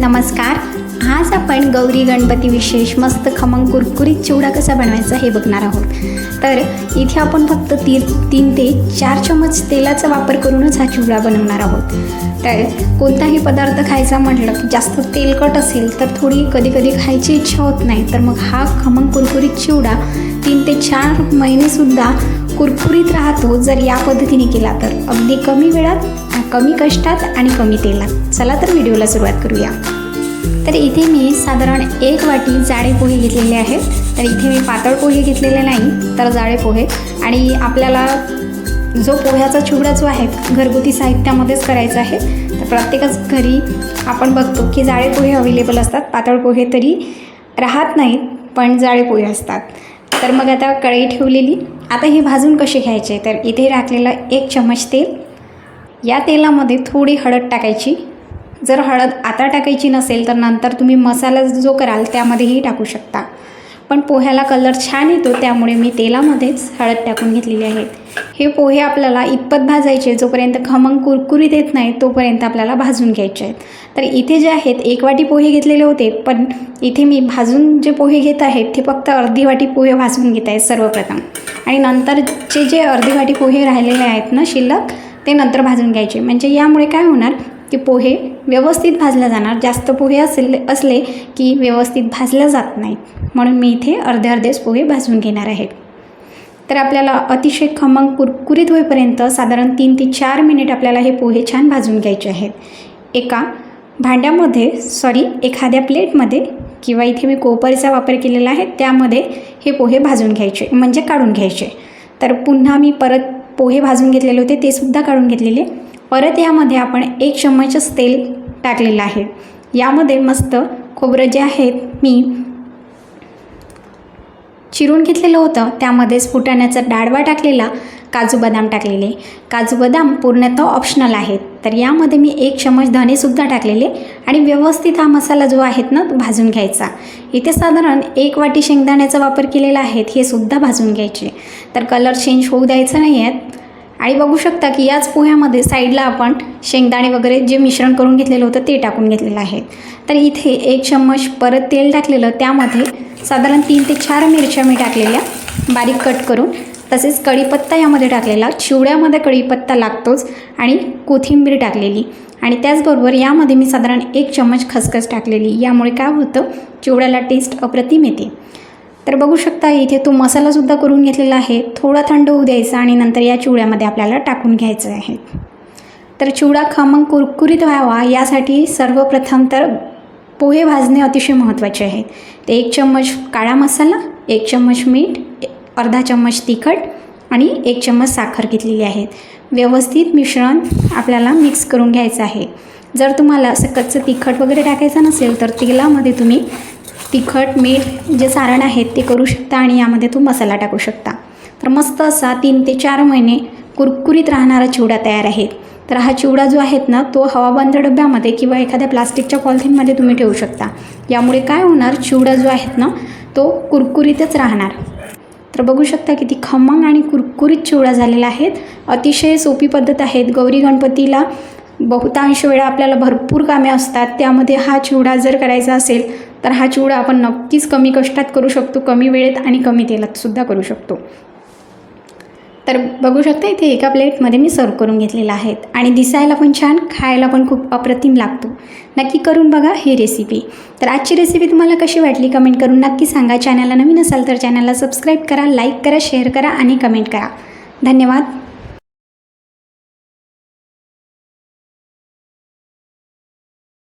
नमस्कार. आज आपण गौरी गणपती विशेष मस्त खमंग कुरकुरीत चिवडा कसा बनवायचा हे बघणार आहोत. तर इथे आपण फक्त ती तीन ते चार चमच तेलाचा वापर करूनच हा चिवडा बनवणार आहोत. तर कोणताही पदार्थ खायचा म्हटलं की जास्त तेलकट असेल तर थोडी कधी कधी खायची इच्छा होत नाही. तर मग हा खमंग कुरकुरीत चिवडा तीन ते चार महिनेसुद्धा कुरकुरीत राहतो जर या पद्धतीने केला तर. अगदी कमी वेळात कमी कष्टात आणि कमी तेलात. चला तर व्हिडिओला सुरुवात करूया. तर इथे मी साधारण एक वाटी जाडे पोहे घेतलेले आहेत. तर इथे मी पातळ पोहे घेतलेले नाही तर जाडे पोहे. आणि आपल्याला जो पोह्याचा चिवडा जो आहे घरगुती साहित्यामध्येच करायचा आहे. तर प्रत्येकच घरी आपण बघतो की जाळे पोहे अवेलेबल असतात. पातळ पोहे तरी राहत नाहीत पण जाळे पोहे असतात. तर मग आता कढई ठेवलेली. आता हे भाजून कसे घ्यायचे? तर इथे टाकलेलं एक चमच तेल. या तेलामध्ये थोडी हळद टाकायची. जर हळद आता टाकायची नसेल तर नंतर तुम्ही मसाला जो कराल त्यामध्येही टाकू शकता. पण पोह्याला कलर छान येतो त्यामुळे मी तेलामध्येच हळद टाकून घेतलेली आहेत हे पोहे आपल्याला इतपत भाजायचे जोपर्यंत खमंग कुरकुरीत येत नाही तोपर्यंत आपल्याला भाजून घ्यायचे आहेत. तर इथे जे आहेत एक वाटी पोहे घेतलेले होते पण इथे मी भाजून जे पोहे घेत आहेत ते फक्त अर्धी वाटी पोहे भाजून घेत आहेत सर्वप्रथम. आणि नंतरचे जे अर्धी वाटी पोहे राहिलेले आहेत ना शिल्लक ते नंतर भाजून घ्यायचे. म्हणजे यामुळे काय होणार की पोहे व्यवस्थित भाजल्या जाणार. जास्त पोहे असले असले की व्यवस्थित भाजल्या जात नाहीत म्हणून मी इथे अर्धे अर्धेच पोहे भाजून घेणार आहेत तर आपल्याला अतिशय खमंग कुरकुरीत होईपर्यंत साधारण तीन ते चार मिनिट आपल्याला हे पोहे छान भाजून घ्यायचे आहेत. एका भांड्यामध्ये सॉरी एखाद्या प्लेटमध्ये किंवा इथे मी कोपरचा वापर केलेला आहे त्यामध्ये हे पोहे भाजून घ्यायचे म्हणजे काढून घ्यायचे. तर पुन्हा मी परत पोहे भाजून घेतलेले होते ते सुद्धा काढून घेतलेले. परत यामध्ये आपण एक चम्मचच तेल टाकलेलं आहे. यामध्ये मस्त खोबरं जे आहेत मी चिरून घेतलेलं होतं. त्यामध्येच फुटाण्याचा डाळवा टाकलेला काजू बदाम टाकलेले. काजू बदाम पूर्णतः ऑप्शनल आहेत. तर यामध्ये मी एक चमच धनेसुद्धा टाकलेले आणि व्यवस्थित हा मसाला जो आहेत ना तो भाजून घ्यायचा. इथे साधारण एक वाटी शेंगदाण्याचा वापर केलेला आहे हे सुद्धा भाजून घ्यायचे. तर कलर चेंज होऊ द्यायचा नाही आहेत आणि बघू शकता की याच पोह्यामध्ये साईडला आपण शेंगदाणे वगैरे जे मिश्रण करून घेतलेलं होतं ते टाकून घेतलेलं आहे. तर इथे एक चम्मच परत तेल टाकलेलं त्यामध्ये साधारण तीन ते चार मिरच्या मी टाकलेल्या बारीक कट करून. तसेच कढीपत्ता यामध्ये टाकलेला चिवड्यामध्ये कढीपत्ता लागतोच आणि कोथिंबीर टाकलेली. आणि त्याचबरोबर यामध्ये मी साधारण एक चम्मच खसखस टाकलेली यामुळे काय होतं चिवड्याला टेस्ट अप्रतिम येते. तर बघू शकता इथे तो मसालासुद्धा करून घेतलेला आहे. थोडा थंड होऊ द्यायचा आणि नंतर या चिवड्यामध्ये आपल्याला टाकून घ्यायचं आहे. तर चिवडा खमंग कुरकुरीत व्हावा यासाठी सर्वप्रथम तर पोहे भाजणे अतिशय महत्त्वाचे आहे. ते एक चम्मच काळा मसाला एक चम्मच मीठ अर्धा चम्मच तिखट आणि एक चम्मच साखर घेतलेली आहे. व्यवस्थित मिश्रण आपल्याला मिक्स करून घ्यायचं आहे. जर तुम्हाला असं कच्चं तिखट वगैरे टाकायचं नसेल तर तेलामध्ये तुम्ही तिखट मीठ जे सारण आहे ते करू शकता आणि यामध्ये तो मसाला टाकू शकता. तर मस्त असा तीन ते चार महिने कुरकुरीत राहणारा चिवडा तयार आहे. तर हा चिवडा जो आहेत ना तो हवाबंद डब्यामध्ये किंवा एखाद्या प्लास्टिकच्या पॉलिथिनमध्ये तुम्ही ठेवू शकता. यामुळे काय होणार चिवडा जो आहेत ना तो कुरकुरीतच राहणार. तर बघू शकता किती खमंग आणि कुरकुरीत चिवडा झालेला आहेत अतिशय सोपी पद्धत आहेत गौरी गणपतीला बहुतांश वेळा आपल्याला भरपूर कामे असतात. त्यामध्ये हा चिवडा जर करायचा असेल तर हा चिवडा आपण नक्कीच कमी कष्टात करू शकतो कमी वेळेत आणि कमी तेलात सुद्धा करू शकतो. तर बघू शकता इथे एका प्लेटमध्ये मी सर्व करून घेतलेला आहेत. आणि दिसायला पण छान खायला पण खूप अप्रतिम लागतो. नक्की करून बघा ही रेसिपी तर आजची रेसिपी तुम्हाला कशी वाटली कमेंट करून नक्की सांगा. चॅनलला नवीन असाल तर चॅनलला सबस्क्राईब करा लाईक करा शेअर करा आणि कमेंट करा. धन्यवाद.